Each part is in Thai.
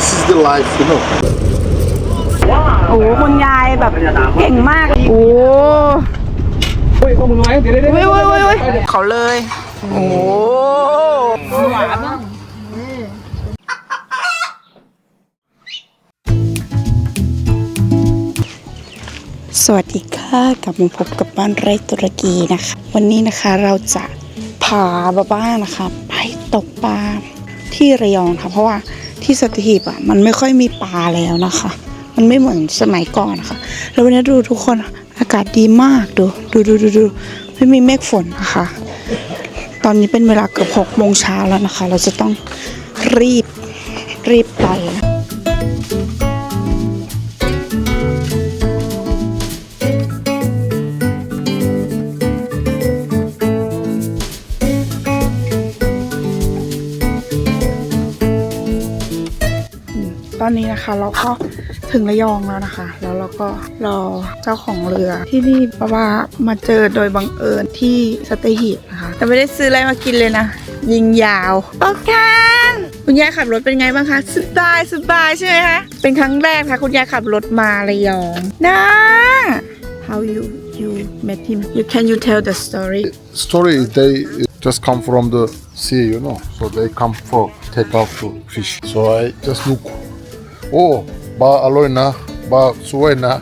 this is the life, you know. โอ้โหคุณยายแบบเก่งมาก โอ้เฮ้ยข้อมือไว้เดี๋ยวเดี๋ยวเว้ยเว้ยเว้ยเว้ยเขาเลย โอ้หวานสวัสดีค่ะกลับมาพบกับบ้านไร่ตุรกีนะคะ วันนี้นะคะเราจะพาบ้าบ้านะคะไปตกปลาที่ระยองค่ะเพราะว่า ที่สตีหีบอะมันไม่ค่อยมีปลาแล้วนะคะ มันไม่เหมือนสมัยก่อนนะคะแล้ววันนี้ดูทุกคนอากาศดีมากดูดูดูดูดูไม่มีเมฆฝนนะคะ ตอนนี้เป็นเวลาเกือบหกโมงเช้าแล้วนะคะ เราจะต้องรีบรีบไปนะ เราก็ถึงระยองแล้วนะคะ แล้วเราก็รอเจ้าของเรือที่นี่เพราะว่ามาเจอโดยบังเอิญที่สเตหีบนะคะ แต่ไม่ได้ซื้ออะไรมากินเลยนะ ยิงยาวโอเคคุณยายขับรถเป็นไงบ้างคะสบายสบายใช่ไหมคะเป็นครั้งแรกค่ะคุณยายขับรถมาระยองนะ how you you met him you can you tell the story Story, they just come from the sea, you know. So they come for take out to fish. So I just look. oh, ba aloy na, ba suena.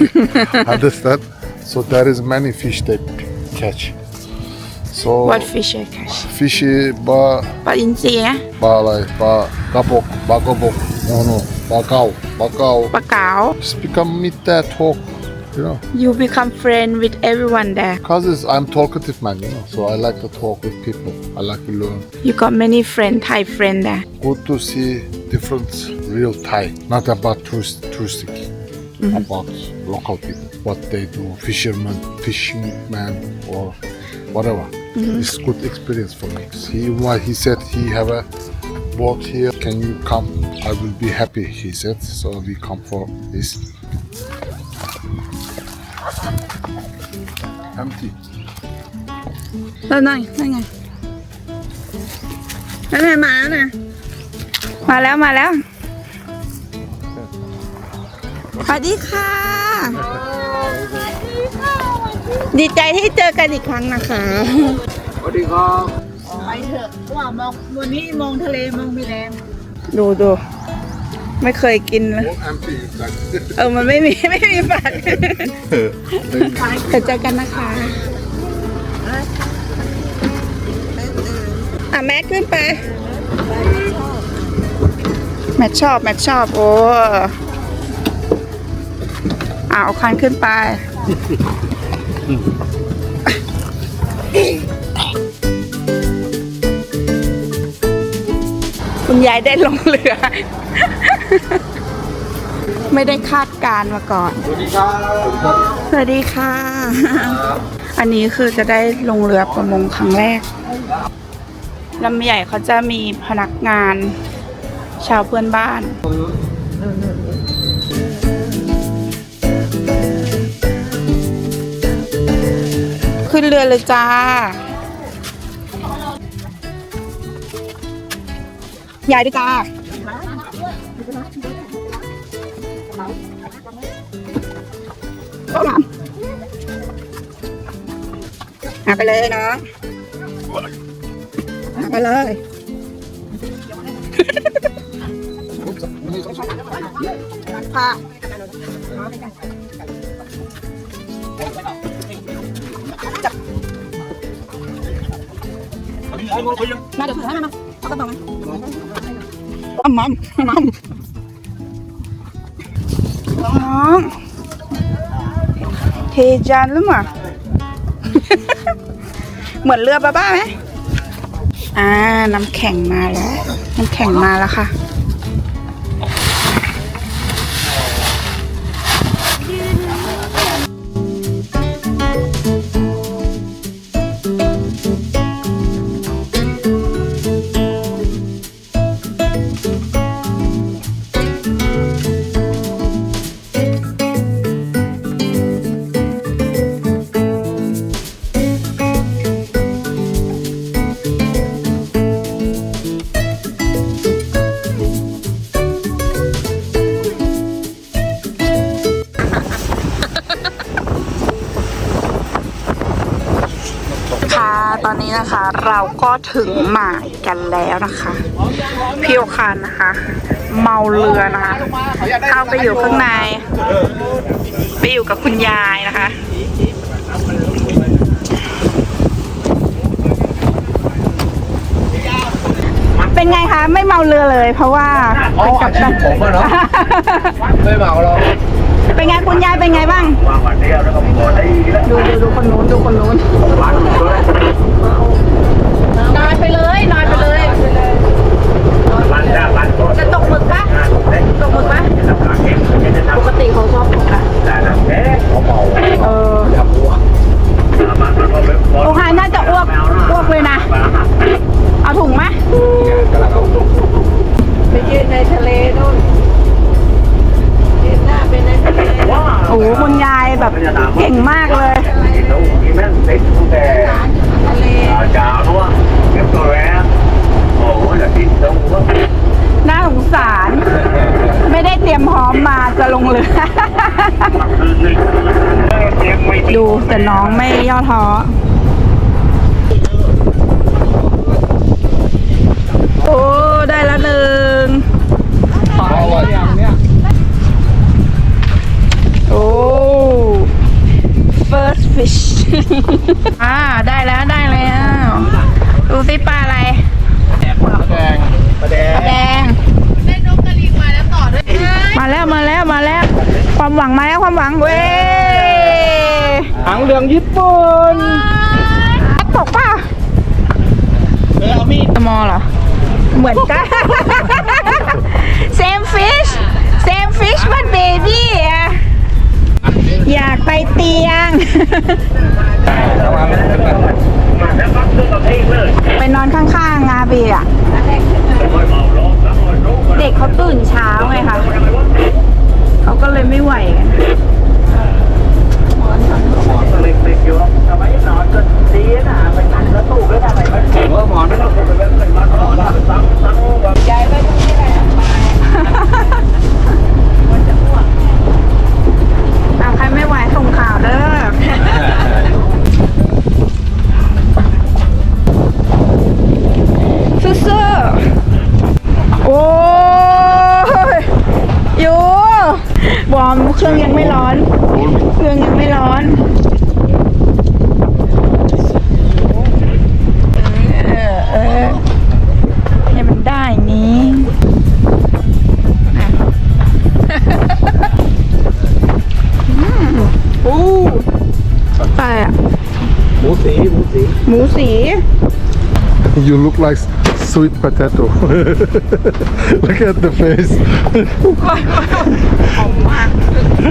Understand? So there is many fish that catch. So What fish I catch? fishy ba But in sea, ba like eh? ba kapok, ba kapok, no no, ba cow, ba cow. Bakao. Speak a meat talk you know. you become friend with everyone there Cause I'm talkative man, you know. So I like to talk with people. I like to learn. you got many friend Thai friend there Good to see different real Thai, not about tourist, touristic, mm-hmm. about local people, what they do, fishermen, fishing man, or whatever. Mm-hmm. It's good experience for me. He why he said he have a boat here. Can you come? I will be happy. He said. So we come for this. Empty. แล้วนั่นนั่นไงนั่นไงมาแล้วนะมาแล้วมาแล้วสวัสดีค่ะ ดีใจที่เจอกันอีกครั้งนะคะ สวัสดีครับ ไปเถอะว่ามองวันนี้มองทะเลมองมีแรงดูดู ไม่เคยกินเลย Empty. Like เออ มันไม่มี ไม่มีฝักเดี๋ยวเจอกันนะคะ อะ แม็กขึ้นไป แมทชอบ แมทชอบ โอ้อ่าเอาคันขึ้นไป คุณยายได้ลงเรือ ไม่ได้คาดการณ์มาก่อน สวัสดีครับสวัสดีค่ะ อันนี้คือจะได้ลงเรือประมงครั้งแรกลำใหญ่เขาจะมีพนักงาน ชาวเพื่อนบ้านขึ้นเรือเลยจ้ายายด้วยจ้า เอาไปเลยเนาะเอาไปเลย ค่ะมาเดี๋ยวถือให้มามาเอากระเป๋ามาอ้ำมัมมัมน้อง เทจานหรือเปล่าเหมือนเรือบ้าบ้าไหมอ่า น้ำแข็งมาแล้ว น้ำแข็งมาแล้วค่ะนะคะ ถึงหมายกันแล้วนะคะพี่โอคานนะคะ เมาเรือนะคะเข้าไปอยู่ข้างใน ไปอยู่กับคุณยายนะคะเป็นไงคะ ไม่เมาเรือเลย เพราะว่าเป็นกัปตันผมอะเนาะไม่เมาหรอกเป็นไงคุณยายเป็นไงบ้างดูดูดูคนนู้นดูคนนู้นน อนไปเลย นอนไปเลยจะตกหมึกปะตกหมึกปะปกติเขาชอบตกอะเออโอคายน่าจะอ้วกอ้วกเลยนะ เอาถุงไหมไปยืนในทะเลนู่นยืนหน้าไปในทะเลโอ้โหคุณยายแบบเก่งมากเลย น่าสงสาร ไม่ได้เตรียมพร้อมมาจะลงเรือ ดูแต่น้องไม่ย่อท้อโอ้ได้แล้วหนึ่งโอ้ first fish อ่าได้แล้วได้แล้ว ดูสิปลาอะไร ประแดปลางแดงมาแล้วมาแล้วมาแล้ว ความหวังมาแล้วความหวังเว้ยหางเหลืองญี่ปุ่นตกป่ะเออเอามีดตมอเหรอ เหมือนกัน same fish same fish but baby อะอยากไปเตียงระวังไปนอนข้างๆงาบีอะ เด็กเขาตื่นเช้าไงคะเขาก็เลยไม่ไหวกันหัวหมอนนั่นเราอะใครไม่ไหวส่งข่าวเด้อ sweet potato. look at the face. หอมมาก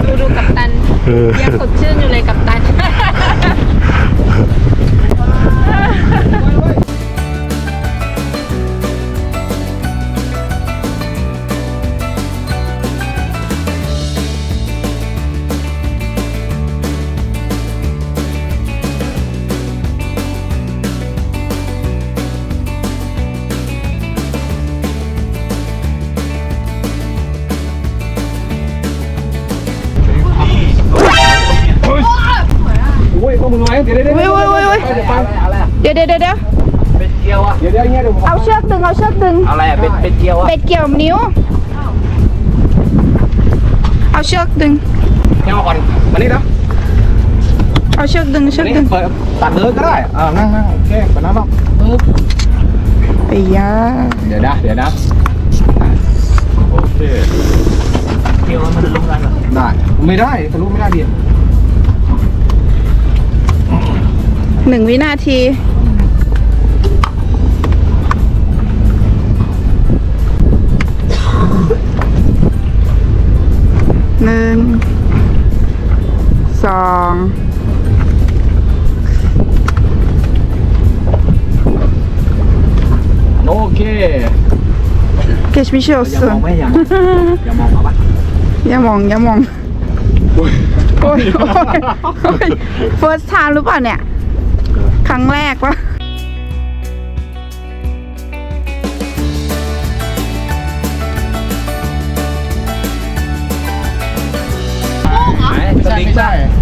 ดูดูกับตัน ยังสดชื่นอยู่เลยกับตัน เชือกดึงเอาเชือกดึง อะไรอะเป็นเป็นเกียวอะเป็ดเกี่ยวนิ้ว เอาเชือกดึงเงี้ยก่อนมานี่นะเอาเชือกดึงเชือกนี่ดึงเปิดตัดเลยก็ได้อ่านั่งนั่งโอเคไปนั่งบ้างปึ๊บไอ้ยาเดี๋ยวนะเดี๋ยวนะโอเคเกียวมันจะลงกันเหรอได้ไม่ได้ทะลุไม่ได้ดิหนึ่งวินาที สองโอเคเกชมิเชลอย่าส่มวอนงไม่อย่ามองอย่ามองเอาปะอย่ามองอย่ามองโอ้ยโอ้ยโอ้ย first time หรือเปล่าเนี่ย ครั้งแรกวะ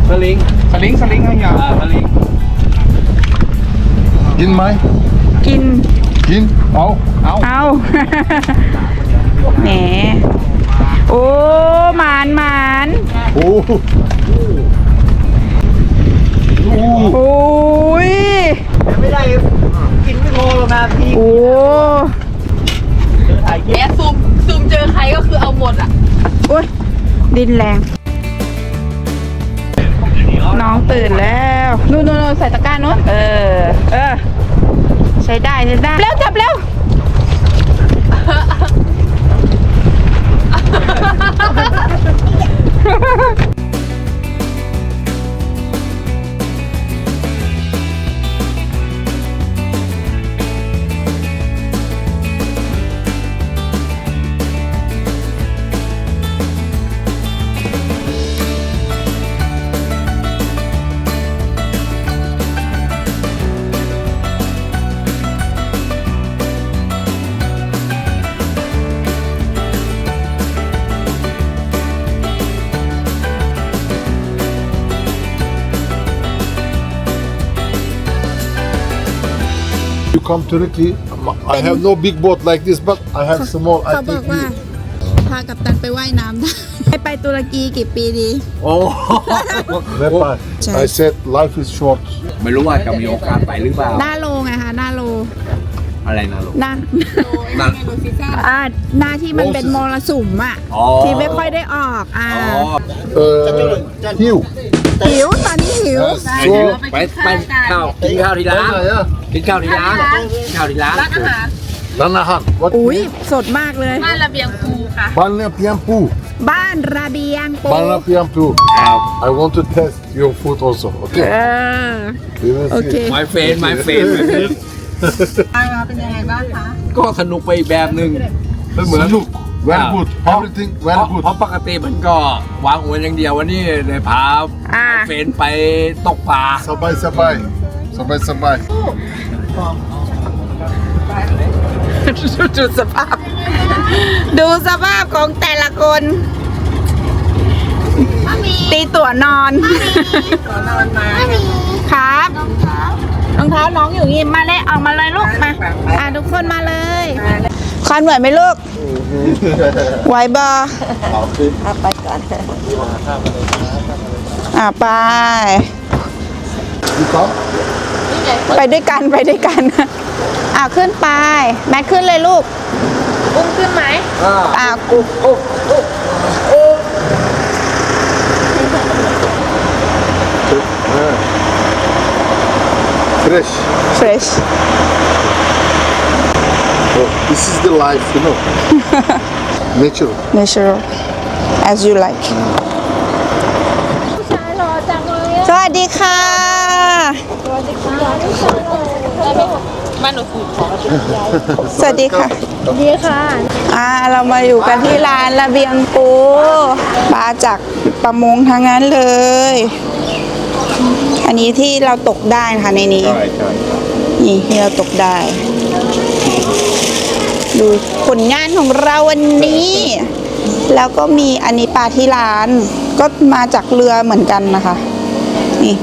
สลิงใช่สลิงสลิงสลิงให้ยาสลิงกินไหมกิน กิน เอา เอา เอา แหม โอ้หมานหมานโอ้โหโอ้โหโอ้ยไม่ได้ กินไม่พอหรอกนะพี่โอ้ถ่ายคลิปแอซูมซูมเจอใครก็คือเอาหมดอะโอ้ยดินแรง น้องตื่นแล้วนู่นนู่นนู่นใส่ตะกร้านู้นเออ เออ ใช้ได้ใช้ได้เร็วจับเร็ว come to Turkey. I have no big boat like this, but I have small. เขา I บอก take ว่า you. พากับตันไปว่ายน้ำได้ไปไปตุรกีกี่ปีดีโอ้ Nepal. I said life is short. ไม่รู้ว่าจะมีโอกาสไปหรือเปล่า หน้าโลไงคะหน้าโลอะไรนะลูก หน้านั่นอ่าหน้าที่มันเป็นมรสุมอะ อ๋อ ที่ไม่ค่อยได้ออกอ่าอ๋อ Uh, hill. หิวตอนนี้หิวหิว So, ไปไปข้าวกินข้าวที่ร้าน yeah. กินข้าวที่ร้านกินข้าวที่ร้านร้านอาหาร Lanahan. What? อุ้ยสดมากเลย บ้านระเบียงภูค่ะ Banla Piampu. บ้านระเบียงปู Banla Piampu. ครับ I want to test your food also. เอ Okay. อ We will โอเค see. my friend my friend มาเป็นยังไงบ้างคะ ก็สนุกไปอีกแบบหนึ่งเหมือนลูก very อ่า good everything เพ very ราะ good เพราะปกติมันก็วางอวนอย่างเดียววันนี้เลยพาอ่าเฟนไปตกปลาสบายสบาย สบายสบายดูสภาพ ดูสภาพของแต่ละคนตีตัวนอนตัวนอนมาครับรองเท้าน้องอยู่นี่มาเลยออกมาเลยลูกมาอะทุกคนมาเลยคอนเหมือนไหมลูกไหวบอไปก่อนอะไป ไปด้วยกันไปด้วยกัน อะขึ้นไป แม็กขึ้นเลยลูก อุ้มขึ้นไหมอะ fresh fresh oh, this is the life you know natural natural as you like สวัสดีค่ะ บ้านหนูสูตรของสวัสดีค่ะ ดีค่ะอ่าเรามาอยู่กันที่ร้านระเบียงปูปลาจากประมงทั้งนั้นเลย อันนี้ที่เราตกได้นะคะในนี้นี่ที่เราตกได้ ดูผลงานของเราวันนี้ แล้วก็มีอันนี้ปลาที่ร้าน ก็มาจากเรือเหมือนกันนะคะ นี่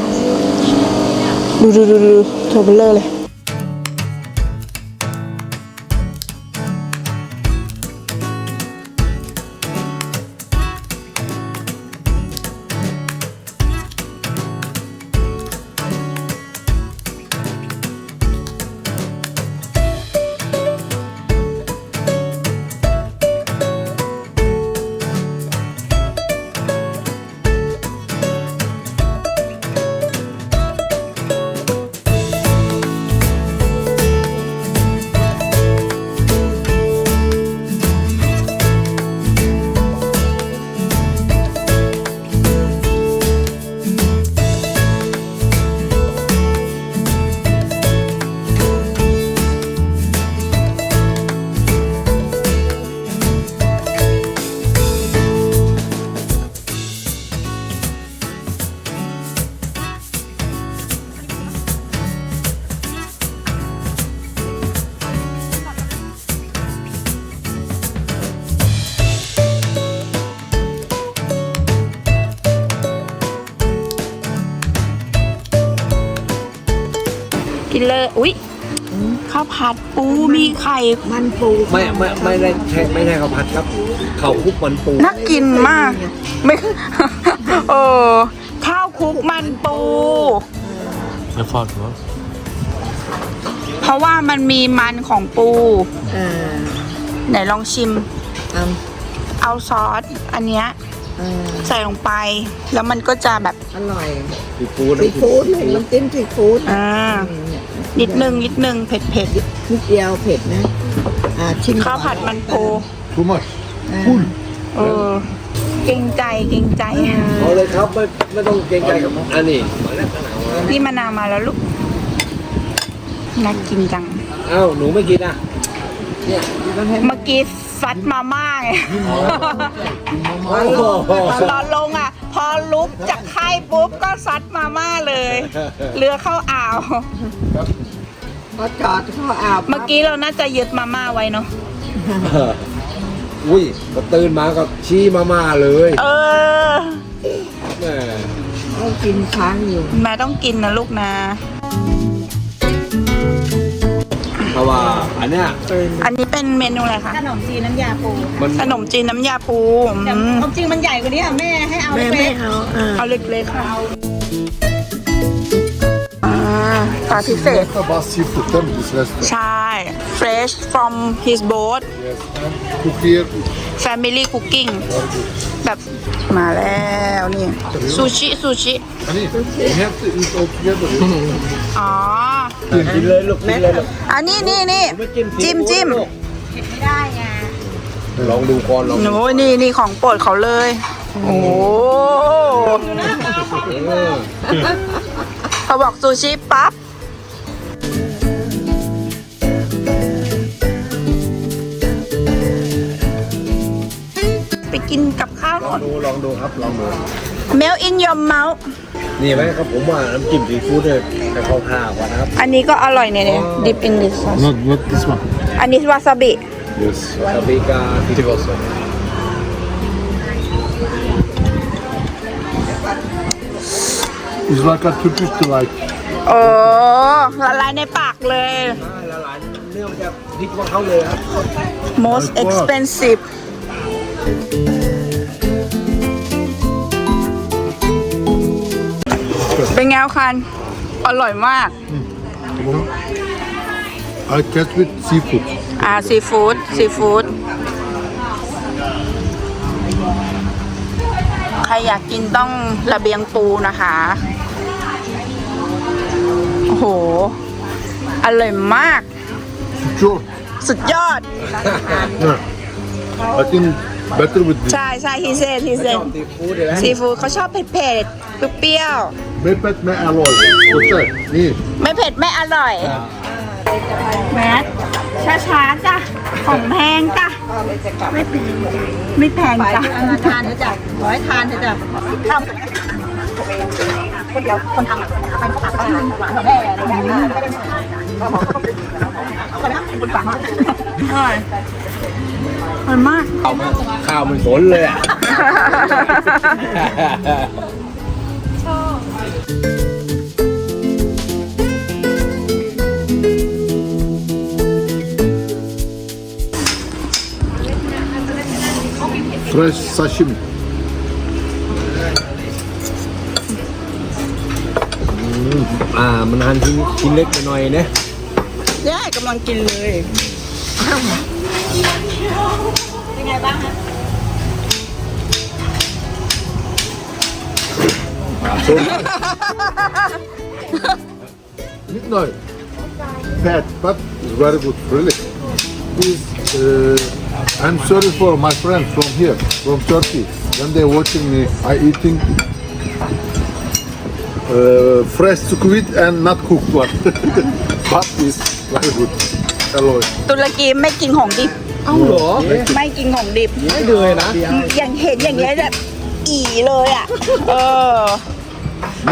ดูดูดูดูตัวเบลเลอร์เลย ไข่มันปูไม่ไม่ไม่ได้ใช่ไม่ใช่ข้าวผัดครับข้าวคลุกมันปูน่ากินมากไม่เออข้าวคลุกมันปูแล้วฟอดเหรอเพราะว่ามันมีมันของปูอ่าไหนลองชิมอ่าเอาซอส อันเนี้ยอ่าใส่ลงไป แล้วมันก็จะแบบ อร่อยซีฟู้ดซีฟู้ดเลยน้ำจิ้มซีฟู้ดอ่า นิดนึงนิดนึงเผ็ดเผ็ดนิดเดียวเผ็ดนะ อ่าชิมๆข้าวผัดมันปู Too much. อ่าเออเกรงใจเกรงใจเอาเลยครับไม่ไม่ต้องเกรงใจกับอันนี้มาแล้วขนาดพี่มะนาวมาแล้วลูกน่ากินจังเอ้าหนูไม่กินอะเมื่อกี้ซัดมาม่าไงโอ้โหตอนลงอะ พอลุกจากค่ายปุ๊บก็ซัดมาม่าเลย เรือเข้าอ่าว พอจอดเข้าอ่าวเมื่อกี้เราน่าจะยึดมาม่าไว้เนาะ อุ้ยก็ตื่นมาก็ชี้มาม่าเลยเออ แม่ต้องกินค้างอยู่แม่ต้องกินนะลูกนะ เพราะว่าอันเนี้ยอันนี้เป็นเมนูอะไรคะ ขนมจีนน้ำยาปูมันขนมจีนน้ำยาปูแต่อืมความจริงมันใหญ่กว่านี้อะแม่ให้เอาแม่เล็ไม่กเอาอ่า เอาเล็กๆค่ะ อ่าปลาพิเศษ It's about seafood, tell me this restaurant. ใช่ fresh from his boat Yes, and cook here. family cooking แบบมาแล้วนี่ซูชิซูชิ Honey, we have to eat all together. อ๋อ กินเลยลูกกินเลยลูกอันนี้นี่นี่ไม่จิ้มจิ้มจิ้มลูกไม่ได้ไงลองดูก่อนลองโอ้ยนี่นี่ของโปรดเขาเลย โอ้เออเขาบอกซูชิปั๊บไปกินกับข้าวลองดูลองดูครับลองดู เมลอินยอมเมาส์นี่ไหมครับผมว่าน้ำจิ้มซีฟู้ดเนี่ยไปเข้าท่ากว่านะครับ อันนี้ก็อร่อยเนี่ยเนี่ย dip in this sauce Not, not this one. อันนี้วาซาบิ Yes. วาซ It's like a Turkish delight. โอ้ละลายในปากเลย ละลายเนื้อมันจะพลิกว่าเขาเลยครับ most expensive เป็นไงคัน อร่อยมาก I catch with seafood. อ่าซีฟู้ดซีฟู้ดใครอยากกินต้องระเบียงปูนะคะ โอ้โห อร่อยมาก Sure. สุดยอด Yeah. I think better with this. ใช่ใช่ฮีเซนฮีเซนซีฟู้ดเลยนะซีฟู้ดเขาชอบเผ็ดๆเปรี้ยวไม่เผ็ดไม่อร่อยเข้าใจนี่ๆไม่เผ็ดไม่อร่อย แมทช้าๆจ้ะ ของแพงจ้ะ ไม่แพงไม่แพงไปจ้ะทานเถอะจ้ะขอให้ทานเถอะจ้ะทำ คนเดียวคนทำอะเป็นฝากก็ทานหวาแม่อะไรอย่างเงี้ยคนทำเป็นคนฝากอร่อยอร่อยมากข้าวข้าวมันสนเลยอะ fresh sashimi อ่ามันหั่นชิ้นชิ้นเล็กไปหน่อยนะย่ากำลังกินเลยนิดหน่อย bad but it's very good really Please, uh, I'm sorry for my friends from here from Turkey when they watching me I eating uh, fresh squid and not cooked one but it's very good อร่อยตุรกีไม่กินของดิบ เอ้าเหรอไม่กินของดิบ ไม่เลยนะ อย่างเห็นอย่างเงี้ยแบบอีเลยอะ เออ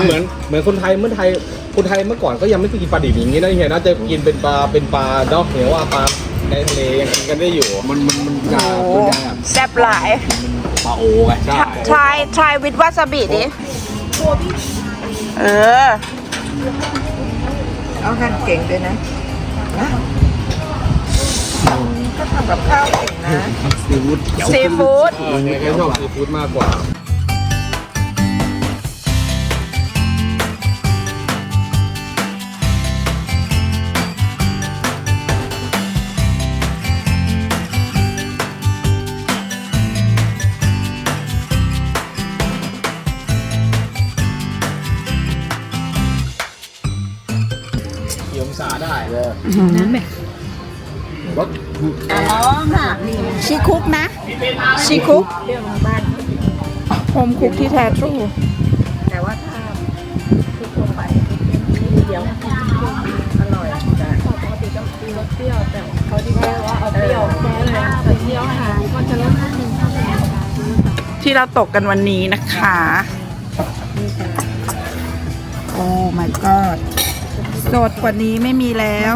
เหมือนเหมือนคนไทยเมื่อไทยคนไทยเมื่อก่อนก็ยังไม่เคยกินปลาดิบอย่างนี้นะเฮียนะจะกินเป็นปลาเป็นปลาดอกเหนียวว่าปลาในทะเลยังกินกันได้อยู่ มันมันมันยาโอ้มันยาแซ่บหลายปลาโอไงใช่ try try with wasabi ดิ เออ เอาหั่นเก่งด้วยนะนะก็ทำกับข้าวเก่งนะซีฟู้ดซีฟู้ดเออเนี่ยแกชอบซีฟู้ดมากกว่า ศาได้ But อ๋อค่ะชีคุกนะ ชีคุกโฮมคุกที่แท้ทรูแต่ว่าถ้าพริกลงไปเดี๋ยวอร่อยจ้ะปกติก็มีรสเปรี้ยวแต่เขาที่แค่ว่าเอาเปรี้ยวแค่เลยแต่เปรี้ยวหายก็จะลดนิดนึงเท่านั้นที่เราตกกันวันนี้นะคะ โอ้ my god สดกว่านี้ไม่มีแล้ว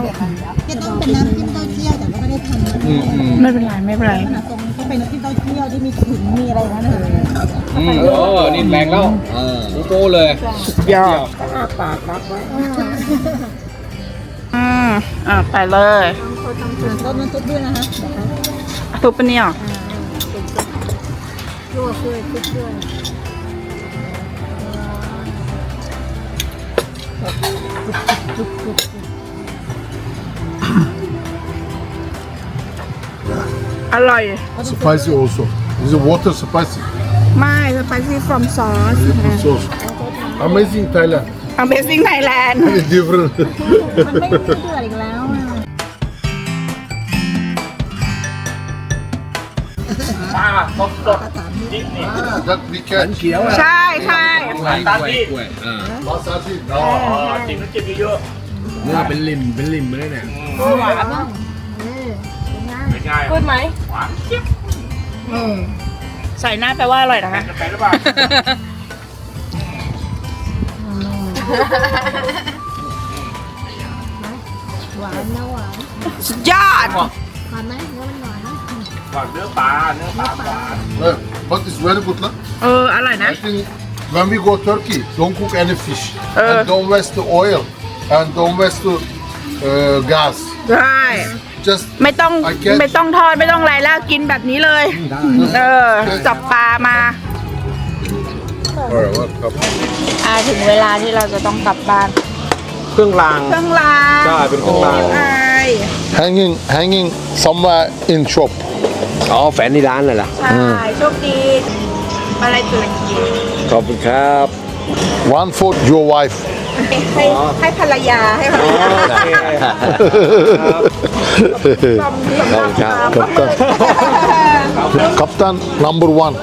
จะต้องเป็นน้ำจิ้มเต้าเจี้ยวแต่ว่าไม่ได้ทำนะอืมอืมไม่เป็นไรไม่เป็นไร ตรงก็เป็นน้ำจิ้มเต้าเจี้ยวที่มีขิงมีอะไรนั่นเลยอืมเออนี่แรงแล้วโกโก้เลยยอดอ้าปากรับไว้อืมอะไปเลยต้มน้ำซุปด้วยนะคะทุบปะเนี่ยลวกด้วยซุปด้วย อร่อย spicy also. Is it water spicy? ไม่ spicy from sauce Different sauce. Amazing Thailand. Amazing Thailand Very different. มันไม่เดือดอีกแล้วอ่ะ ah, that we can. ใช่ใช่ กล้วยกล้วยกล้วยอ่า Masaji. No. เนื้อเป็นริมเป็นริมเลยเนี่ยพูดไหมใส่หน้าแปลว่าอร่อยนะคะหวานนะหวานสุดยอด หวานไหมเนื้อมันหวานนะ Uh, but it's very good, no? เออ อร่อยนะ I think when we go Turkey, don't cook any fish. Uh. and don't waste the oil. And don't waste the uh, gas. ใช่ Just ไม่ต้อง I guess- ไม่ต้องทอดไม่ต้องอะไรแล้วกินแบบนี้เลย เออ จับปลามา Alright, what cup? อ่าถึงเวลาที่เราจะต้องกลับบ้าน เครื่องราง เครื่องรางใช่เป็นเครื่องราง ไอ Hanging, hanging somewhere in shop. อ๋อแฝนในร้านเลยล่ะ ใช่ โชคดี อะไรตุรกีขอบคุณครับ One for your wife. ให้ให้ภรรยาให้ภรรยาขอบคุณครับ Captain number one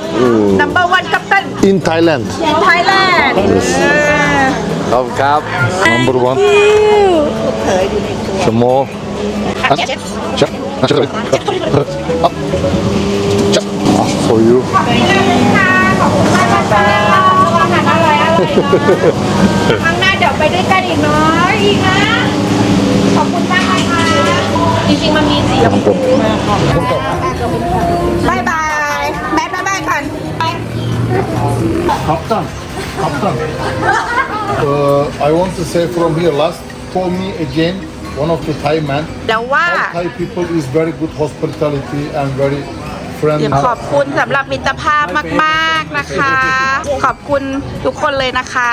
number one กัปตัน in Thailand. in Thailand ขอบคุณครับ Number one. Some more. Huh? Check. Check. Up. Check. Ah, For you. ครั้งหน้าเดี๋ยวไปด้วยกันอีกเนาะอีกนะ ขอบคุณมากนะคะจริงๆมันมีสีชมพูมากบายบายแบทบายบายก่อนไป Captain. Captain. uh, I want to say from here, last told me again, one of the Thai man. เดี๋ยวว่า All Thai people is very good hospitality and very เดี๋ยว friendly. ขอบคุณสำหรับมิตรภาพมาก ๆนะคะ ขอบคุณทุกคนเลยนะคะ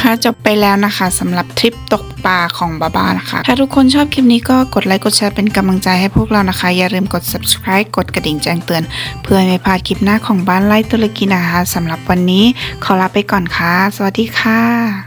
ค่ะจบไปแล้วนะคะสำหรับทริปตกปลาของบาบานะคะ ถ้าทุกคนชอบคลิปนี้ก็กดไลค์กดแชร์เป็นกำลังใจให้พวกเรานะคะ อย่าลืมกด subscribe กดกระดิ่งแจ้งเตือน เพื่อไม่พลาดคลิปหน้าของบ้านไล่ตุรกีนะคะสำหรับวันนี้ขอลาไปก่อนค่ะ สวัสดีค่ะ